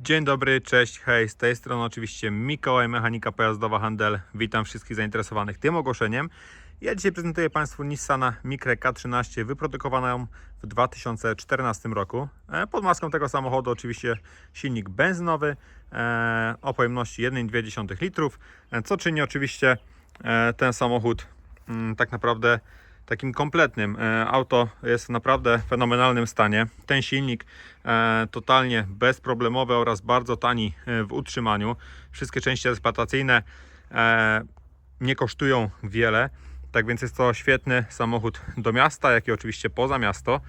Dzień dobry, cześć, hej, z tej strony oczywiście Mikołaj, mechanika pojazdowa Handel. Witam wszystkich zainteresowanych tym ogłoszeniem. Ja dzisiaj prezentuję Państwu Nissana Micre K13 wyprodukowaną w 2014 roku. E, Pod maską tego samochodu oczywiście silnik benzynowy e, o pojemności 1,2 litrów, e, co czyni oczywiście ten samochód mm, tak naprawdę takim kompletnym. E, Auto jest w naprawdę fenomenalnym stanie. Ten silnik e, totalnie bezproblemowy oraz bardzo tani e, w utrzymaniu. Wszystkie części eksploatacyjne nie kosztują wiele. Tak więc jest to świetny samochód do miasta, jak i oczywiście poza miasto.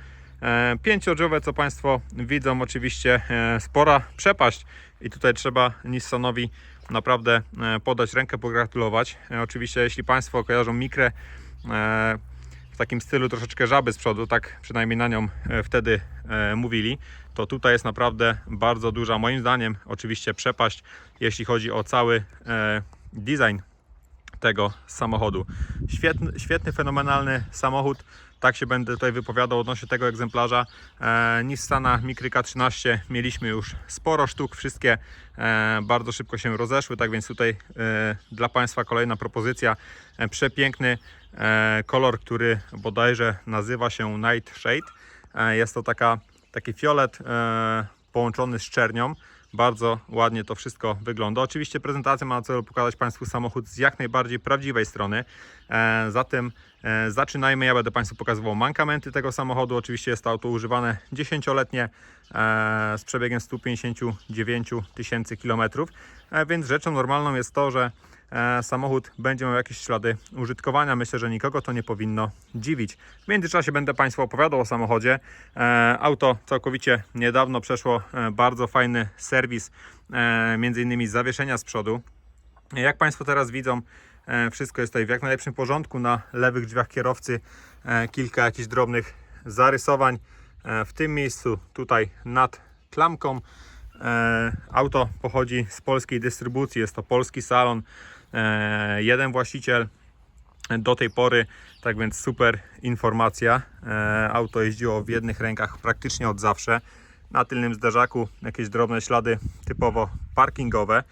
Pięciodrziowe, co Państwo widzą, oczywiście spora przepaść i tutaj trzeba Nissanowi naprawdę podać rękę, pogratulować. Oczywiście, jeśli Państwo kojarzą Mikrę, w takim stylu troszeczkę żaby z przodu, tak przynajmniej na nią e, wtedy e, mówili, to tutaj jest naprawdę bardzo duża, moim zdaniem, oczywiście przepaść, jeśli chodzi o cały e, design tego samochodu. Świetny, świetny fenomenalny samochód. Tak się będę tutaj wypowiadał odnośnie tego egzemplarza. E, Nissana Micry K13 mieliśmy już sporo sztuk, wszystkie e, bardzo szybko się rozeszły, tak więc tutaj e, dla Państwa kolejna propozycja. E, przepiękny e, kolor, który bodajże nazywa się Night Shade. E, jest to taka, taki fiolet e, połączony z czernią. Bardzo ładnie to wszystko wygląda. Oczywiście prezentacja ma na celu pokazać Państwu samochód z jak najbardziej prawdziwej strony. E, zatem e, zaczynajmy. Ja będę Państwu pokazywał mankamenty tego samochodu. Oczywiście jest to auto używane 10-letnie e, z przebiegiem 159 tysięcy kilometrów. Więc rzeczą normalną jest to, że samochód będzie miał jakieś ślady użytkowania. Myślę, że nikogo to nie powinno dziwić. W międzyczasie będę Państwu opowiadał o samochodzie. E, Auto całkowicie niedawno przeszło e, bardzo fajny serwis, e, między innymi zawieszenia z przodu. Jak Państwo teraz widzą, e, wszystko jest tutaj w jak najlepszym porządku. Na lewych drzwiach kierowcy e, kilka jakichś drobnych zarysowań. E, W tym miejscu, tutaj nad klamką, E, Auto pochodzi z polskiej dystrybucji, jest to polski salon, e, jeden właściciel do tej pory, tak więc super informacja. E, Auto jeździło w jednych rękach praktycznie od zawsze. Na tylnym zderzaku jakieś drobne ślady typowo parkingowe.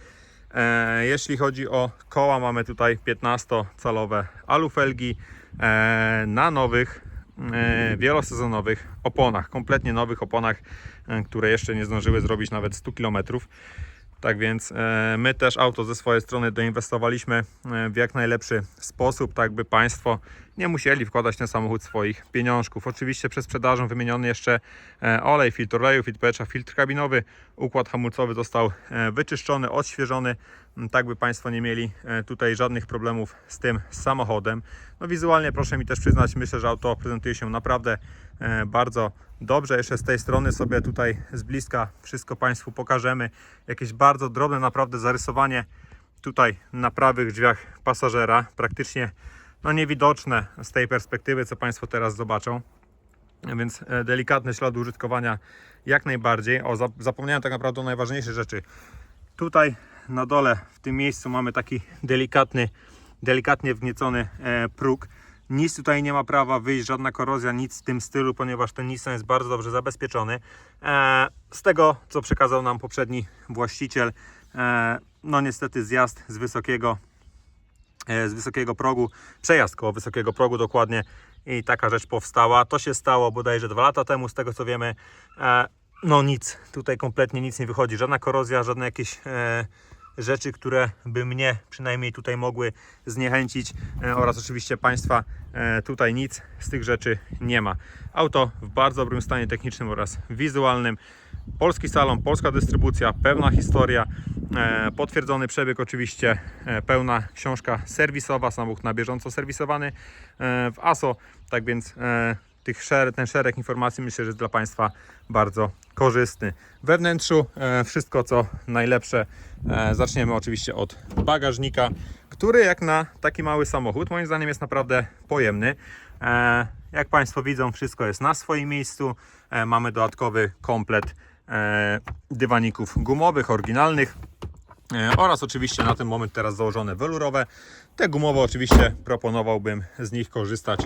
E, Jeśli chodzi o koła, mamy tutaj 15-calowe alufelgi e, na nowych e, wielosezonowych oponach, kompletnie nowych oponach, e, które jeszcze nie zdążyły zrobić nawet 100 km. Tak więc e, my też auto ze swojej strony doinwestowaliśmy e, w jak najlepszy sposób, tak by Państwo nie musieli wkładać ten samochód swoich pieniążków. Oczywiście przed sprzedażą wymieniony jeszcze e, olej, filtr oleju, filtr powietrza, filtr kabinowy, układ hamulcowy został wyczyszczony, odświeżony, m, tak by Państwo nie mieli tutaj żadnych problemów z tym samochodem. No wizualnie proszę mi też przyznać, myślę, że auto prezentuje się naprawdę bardzo dobrze. Jeszcze z tej strony sobie tutaj z bliska wszystko Państwu pokażemy. Jakieś bardzo drobne naprawdę zarysowanie tutaj na prawych drzwiach pasażera. Praktycznie no niewidoczne z tej perspektywy, co Państwo teraz zobaczą. Więc e, delikatne ślady użytkowania jak najbardziej. O, zap- zapomniałem tak naprawdę o najważniejszej rzeczy. Tutaj na dole w tym miejscu mamy taki delikatny, delikatnie wgniecony e, próg. Nic tutaj nie ma prawa wyjść, żadna korozja, nic w tym stylu, ponieważ ten Nissan jest bardzo dobrze zabezpieczony. E, z tego, co przekazał nam poprzedni właściciel, e, no niestety zjazd z wysokiego, e, z wysokiego progu, przejazd koło wysokiego progu dokładnie i taka rzecz powstała. To się stało bodajże dwa lata temu, z tego co wiemy. No nic, tutaj kompletnie nic nie wychodzi, żadna korozja, żadne jakieś rzeczy, które by mnie przynajmniej tutaj mogły zniechęcić e, oraz oczywiście Państwa e, tutaj nic z tych rzeczy nie ma. Auto w bardzo dobrym stanie technicznym oraz wizualnym. Polski salon, polska dystrybucja, pełna historia, e, potwierdzony przebieg oczywiście, pełna książka serwisowa, samochód na bieżąco serwisowany w ASO, tak więc tych ten szereg informacji myślę, że jest dla Państwa bardzo korzystny. We wnętrzu e, wszystko co najlepsze. E, zaczniemy oczywiście od bagażnika, który jak na taki mały samochód moim zdaniem jest naprawdę pojemny. E, jak Państwo widzą wszystko jest na swoim miejscu. Mamy dodatkowy komplet dywaników gumowych, oryginalnych. Oraz oczywiście na ten moment teraz założone welurowe. Te gumowe oczywiście proponowałbym z nich korzystać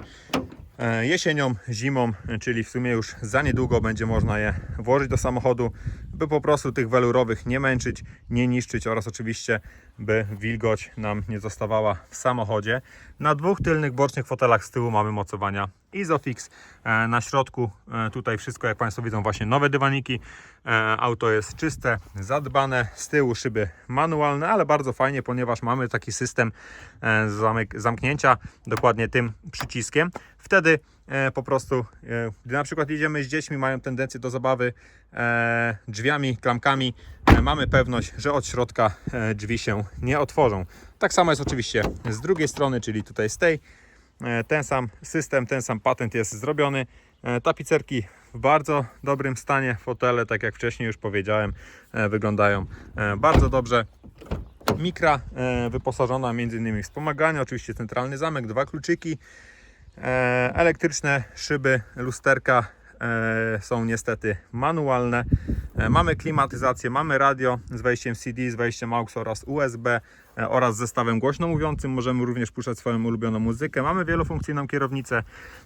jesienią, zimą, e, czyli w sumie już za niedługo będzie można je włożyć do samochodu, by po prostu tych welurowych nie męczyć, nie niszczyć oraz oczywiście, by wilgoć nam nie zostawała w samochodzie. Na dwóch tylnych bocznych fotelach z tyłu mamy mocowania Isofix. E, Na środku e, tutaj wszystko, jak Państwo widzą, właśnie nowe dywaniki. E, Auto jest czyste, zadbane. Z tyłu szyby manualne, ale bardzo fajnie, ponieważ mamy taki system zamknięcia dokładnie tym przyciskiem. Wtedy po prostu, gdy na przykład jedziemy z dziećmi, mają tendencję do zabawy drzwiami, klamkami, mamy pewność, że od środka e, drzwi się nie otworzą. Tak samo jest oczywiście z drugiej strony, czyli tutaj z tej. E, Ten sam system, ten sam patent jest zrobiony. E, Tapicerki w bardzo dobrym stanie. Fotele, tak jak wcześniej już powiedziałem, e, wyglądają e, bardzo dobrze. Mikra e, wyposażona m.in. w wspomaganie, oczywiście centralny zamek, dwa kluczyki, e, elektryczne szyby, lusterka e, są niestety manualne. E, Mamy klimatyzację, mamy radio z wejściem CD, z wejściem AUX oraz USB e, oraz zestawem głośno mówiącym. Możemy również puszczać swoją ulubioną muzykę. Mamy wielofunkcyjną kierownicę,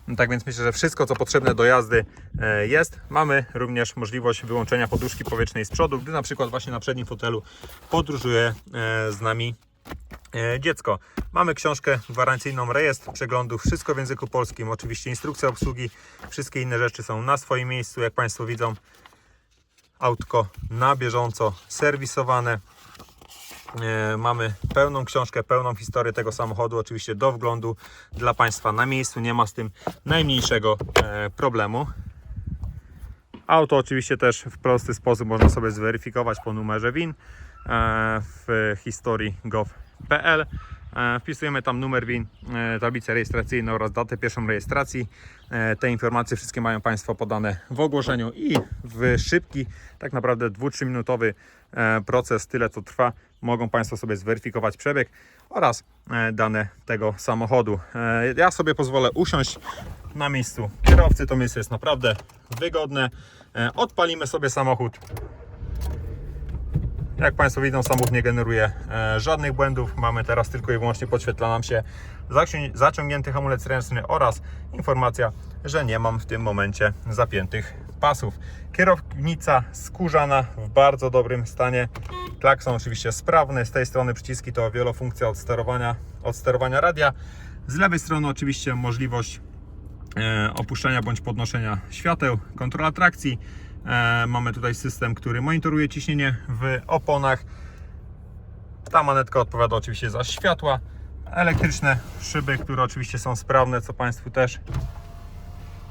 No tak więc myślę, że wszystko co potrzebne do jazdy e, jest. Mamy również możliwość wyłączenia poduszki powietrznej z przodu, gdy na przykład właśnie na przednim fotelu podróżuje z nami dziecko. Mamy książkę gwarancyjną, rejestr przeglądów, wszystko w języku polskim, oczywiście instrukcja obsługi, wszystkie inne rzeczy są na swoim miejscu, jak Państwo widzą. Autko na bieżąco serwisowane. E, Mamy pełną książkę, pełną historię tego samochodu, oczywiście do wglądu dla Państwa na miejscu, nie ma z tym najmniejszego e, problemu. Auto oczywiście też w prosty sposób można sobie zweryfikować po numerze WIN e, w historii gov.pl. E, Wpisujemy tam numer WIN, e, tablicę rejestracyjną oraz datę pierwszą rejestracji. E, Te informacje wszystkie mają Państwo podane w ogłoszeniu i w szybki, tak naprawdę 2-3 minutowy proces, tyle to trwa, mogą Państwo sobie zweryfikować przebieg oraz dane tego samochodu. Ja sobie pozwolę usiąść na miejscu kierowcy, to miejsce jest naprawdę wygodne. Odpalimy sobie samochód. Jak Państwo widzą, samochód nie generuje e, żadnych błędów. Mamy teraz tylko i wyłącznie podświetla nam się zacią- zaciągnięty hamulec ręczny oraz informacja, że nie mam w tym momencie zapiętych pasów. Kierownica skórzana w bardzo dobrym stanie. Klakson oczywiście sprawny. Z tej strony przyciski to wielofunkcja od sterowania, od sterowania radia. Z lewej strony oczywiście możliwość e, opuszczenia bądź podnoszenia świateł, kontrola trakcji. E, mamy tutaj system, który monitoruje ciśnienie w oponach. Ta manetka odpowiada oczywiście za światła. Elektryczne szyby, które oczywiście są sprawne, co Państwu też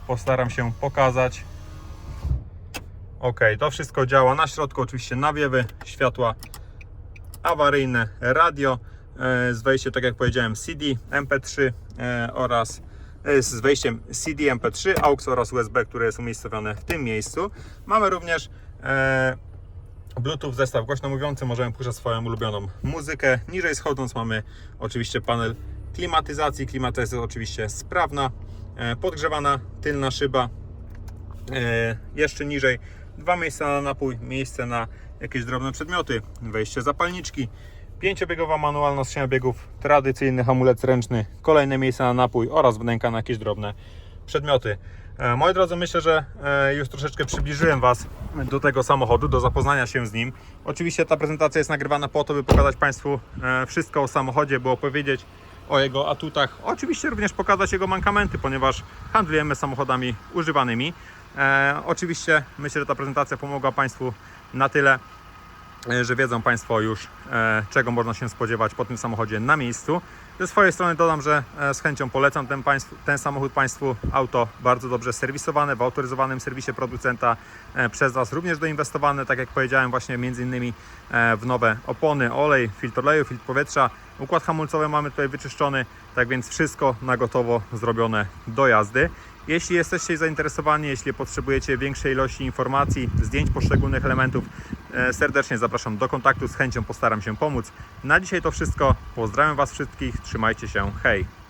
postaram się pokazać. Ok, to wszystko działa. Na środku oczywiście nawiewy, światła awaryjne, radio e, z wejściem, tak jak powiedziałem, CD, MP3 e, oraz z wejściem CD, MP3, AUX oraz USB, które jest umiejscowione w tym miejscu. Mamy również e, Bluetooth zestaw głośno mówiący, możemy puszczać swoją ulubioną muzykę. Niżej schodząc mamy oczywiście panel klimatyzacji. Klimatyzacja jest oczywiście sprawna, e, podgrzewana tylna szyba. E, jeszcze niżej dwa miejsca na napój, miejsce na jakieś drobne przedmioty, wejście zapalniczki, pięciobiegowa manualna skrzynia biegów, tradycyjny hamulec ręczny, kolejne miejsce na napój oraz wnęka na jakieś drobne przedmioty. E, Moi drodzy, myślę, że e, już troszeczkę przybliżyłem Was do tego samochodu, do zapoznania się z nim. Oczywiście ta prezentacja jest nagrywana po to, by pokazać Państwu e, wszystko o samochodzie, by opowiedzieć o jego atutach. Oczywiście również pokazać jego mankamenty, ponieważ handlujemy samochodami używanymi. Oczywiście myślę, że ta prezentacja pomogła Państwu na tyle, że wiedzą Państwo już, e, czego można się spodziewać po tym samochodzie na miejscu. Ze swojej strony dodam, że e, z chęcią polecam ten, państwu, ten samochód Państwu. Auto bardzo dobrze serwisowane w autoryzowanym serwisie producenta, e, przez Was również doinwestowane, tak jak powiedziałem, właśnie między innymi e, w nowe opony, olej, filtr oleju, filtr powietrza. Układ hamulcowy mamy tutaj wyczyszczony, tak więc wszystko na gotowo zrobione do jazdy. Jeśli jesteście zainteresowani, jeśli potrzebujecie większej ilości informacji, zdjęć poszczególnych elementów, e, serdecznie zapraszam do kontaktu, z chęcią postaram się pomóc. Na dzisiaj to wszystko. Pozdrawiam Was wszystkich, trzymajcie się, hej!